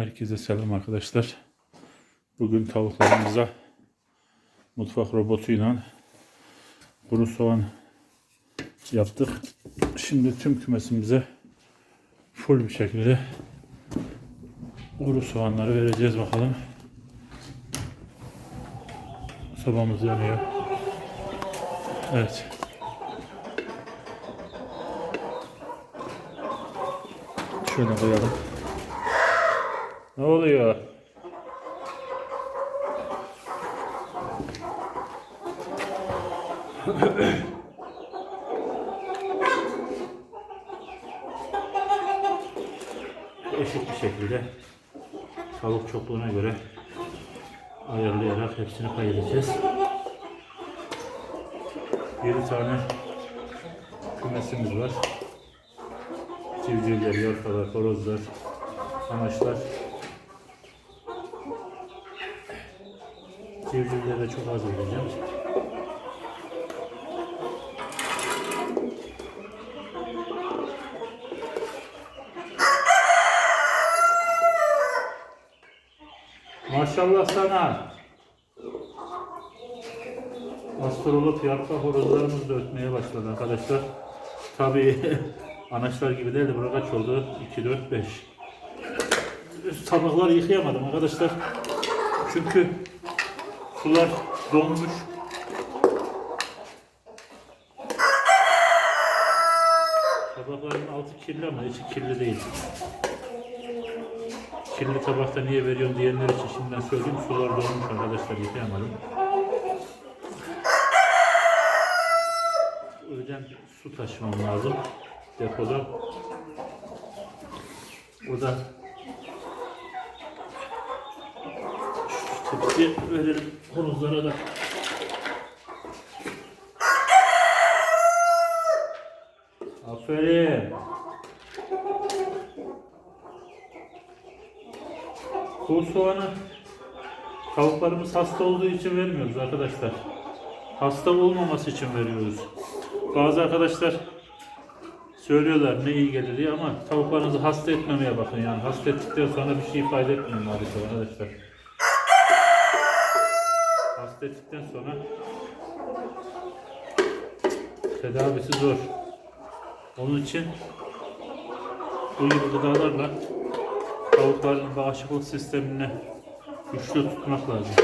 Herkese selam arkadaşlar. Bugün tavuklarımıza mutfak robotuyla kuru soğan yaptık. Şimdi tüm kümesimize full bir şekilde kuru soğanları vereceğiz bakalım. Sobamız yanıyor. Evet. Şöyle koyalım. Ne oluyor? Eşit bir şekilde tavuk çokluğuna göre ayarlayarak hepsini kaydedeceğiz. 7 tane kümesimiz var. Civcivler, yorkalar, horozlar, anaçlar. Civcivlere çok az vereceğim. Maşallah sana. Astrolog yarka horozlarımız da ötmeye başladı arkadaşlar. Tabii anaçlar gibi değil de burada kaç oldu? 2, 4, 5. Tabakları yıkayamadım arkadaşlar. Çünkü sular donmuş. Tabakların altı kirli ama içi kirli değil. Kirli tabakta niye veriyorum diyenler için şimdiden söyleyeyim. Sular donmuş arkadaşlar yıkayamadım. O yüzden su taşımam lazım depoda. O da tepsi verelim horozlara da. Aferin. Bu soğanı tavuklarımız hasta olduğu için vermiyoruz arkadaşlar. Hasta olmaması için veriyoruz. Bazı arkadaşlar söylüyorlar ne iyi gelir diye ama tavuklarınızı hasta etmemeye bakın yani. Hasta ettikten sonra bir şey ifade etmiyor maalesef arkadaşlar. Hasta ettikten sonra tedavisi zor. Onun için bu gibi gıdalarla tavukların bağışıklık sistemini güçlü tutmak lazım.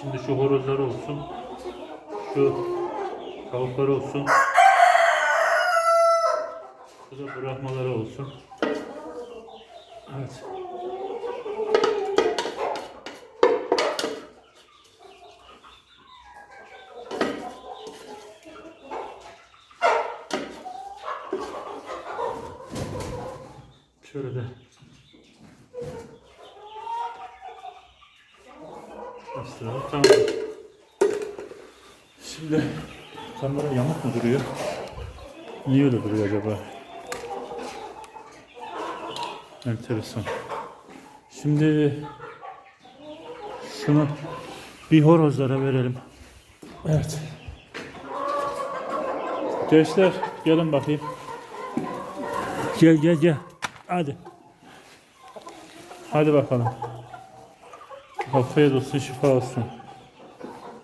Şimdi şu horozlar olsun. Şu tavuklar olsun. Şu da bırakmaları olsun. Evet. Şöyle de bastıralım. Tamam. Şimdi kamera yamuk mu duruyor? Niye öyle duruyor acaba? Enteresan. Şimdi şunu bir horozlara verelim. Evet. Gençler gelin bakayım. Gel gel gel. Hadi. Hadi bakalım. Afiyet olsun, şifa olsun.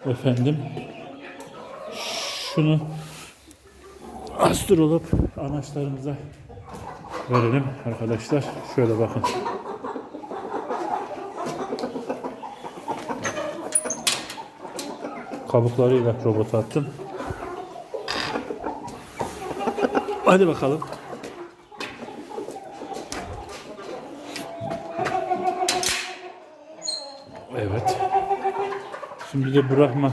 Efendim. Şunu astır olup anaçlarımıza verelim arkadaşlar. Şöyle bakın. Kabuklarıyla robota attım. Hadi bakalım. Evet. Şimdi de bırakma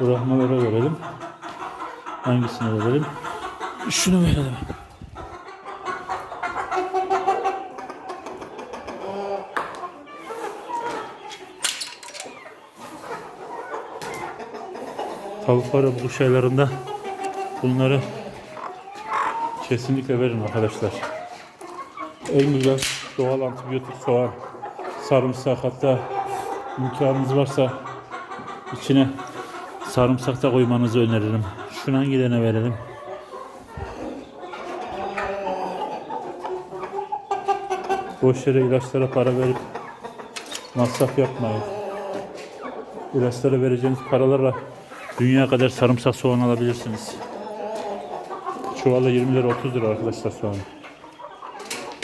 bırakmalara verelim. Hangisini verelim? Şunu verelim. Tavuklara bu şeylerinde bunları kesinlikle verin arkadaşlar. En güzel doğal antibiyotik soğan, sarımsak hatta imkanınız varsa içine sarımsak da koymanızı öneririm. Şunu hangilerine verelim? Boş yere ilaçlara para verip masraf yapmayın. İlaçlara vereceğiniz paralarla dünya kadar sarımsak soğan alabilirsiniz. Çuvalı 20 lira 30 lira arkadaşlar soğan.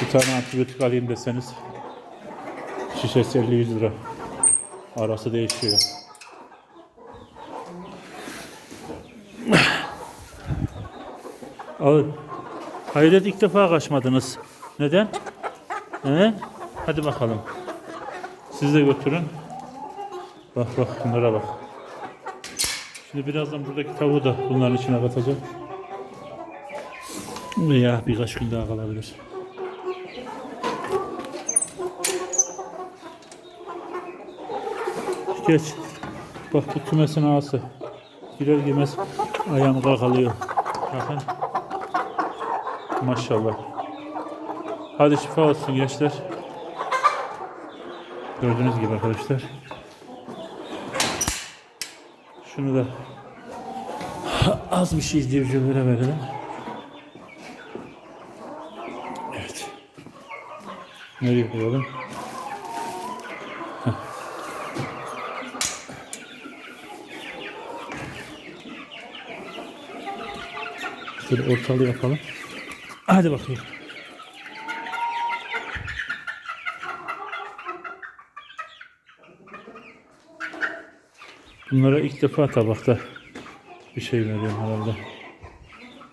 Bir tane antibiyotik alayım deseniz şişesi 50-100 lira. Arası değişiyor. Alın. Hayret ilk defa kaçmadınız. Neden? He? Hadi bakalım. Siz de götürün. Bak bak bunlara bak. Şimdi birazdan buradaki tavuğu da bunların içine katacağım. Veya birkaç gün daha kalabilir. Geç. Bak bu kümesin ağası. Girer girmez ayağım kalkalıyor. Bakın. Maşallah. Hadi şifa olsun gençler. Gördüğünüz gibi arkadaşlar. Şunu da az bir şey izleyicilere verelim. Evet. Nereye koyalım? Şöyle ortalığı yapalım. Hadi bakayım. Bunlara ilk defa tabakta bir şey veriyorum herhalde.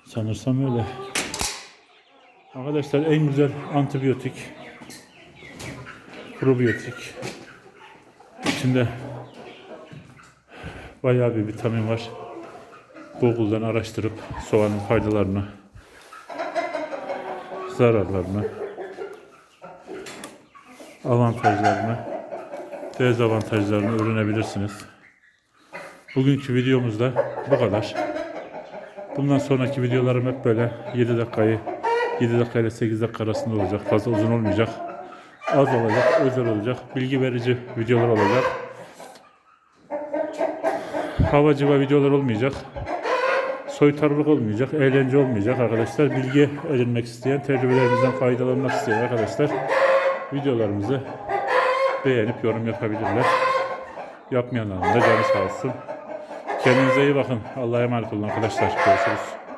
Sanırsam öyle. Arkadaşlar en güzel antibiyotik probiyotik. İçinde bayağı bir vitamin var. Google'dan araştırıp soğanın faydalarını, zararlarını, avantajlarını, dezavantajlarını öğrenebilirsiniz. Bugünkü videomuzda bu kadar. Bundan sonraki videolarım hep böyle 7 dakikayı 7 dakika ile 8 dakika arasında olacak. Fazla uzun olmayacak. Az olacak, özel olacak. Bilgi verici videolar olacak. Havacıva videolar olmayacak. Soytarılık olmayacak, eğlence olmayacak arkadaşlar. Bilgi edinmek isteyen, tecrübelerimizden faydalanmak isteyen arkadaşlar videolarımızı beğenip yorum yapabilirler. Yapmayanların da canı sağ olsun. Kendinize iyi bakın. Allah'a emanet olun arkadaşlar. Görüşürüz.